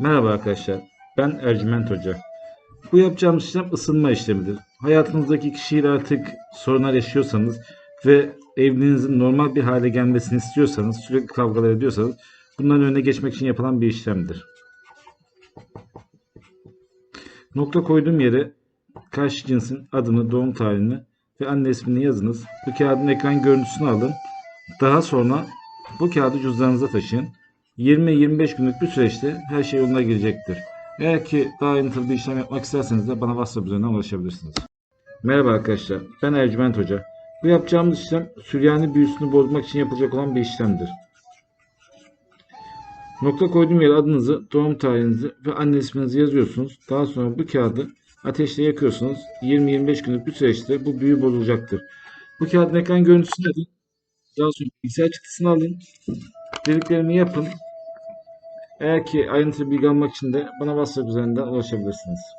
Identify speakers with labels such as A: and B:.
A: Merhaba arkadaşlar, ben Ercüment Hoca. Bu yapacağımız işlem ısınma işlemidir. Hayatınızdaki kişiyle artık sorunlar yaşıyorsanız ve evliliğinizin normal bir hale gelmesini istiyorsanız, sürekli kavgalar ediyorsanız bunların önüne geçmek için yapılan bir işlemdir. Nokta koyduğum yere karşı cinsin adını, doğum tarihini ve anne ismini yazınız. Bu kağıdın ekran görüntüsünü alın. Daha sonra bu kağıdı cüzdanınıza taşıyın. 20-25 günlük bir süreçte her şey yoluna girecektir. Eğer ki daha ayrıntılı bir işlem yapmak isterseniz de bana WhatsApp üzerinden ulaşabilirsiniz. Merhaba arkadaşlar, ben Ercüment Hoca. Bu yapacağımız işlem Süryani büyüsünü bozmak için yapılacak olan bir işlemdir. Nokta koyduğum yere adınızı, doğum tarihinizi ve anne isminizi yazıyorsunuz. Daha sonra bu kağıdı ateşte yakıyorsunuz. 20-25 günlük bir süreçte bu büyü bozulacaktır. Bu kağıdın ekran görüntüsünü alın. Daha sonra bilgisayar çıktısını alın. Dediklerimi yapın. Eğer ki ayrıntılı bilgi almak için de bana WhatsApp üzerinden ulaşabilirsiniz.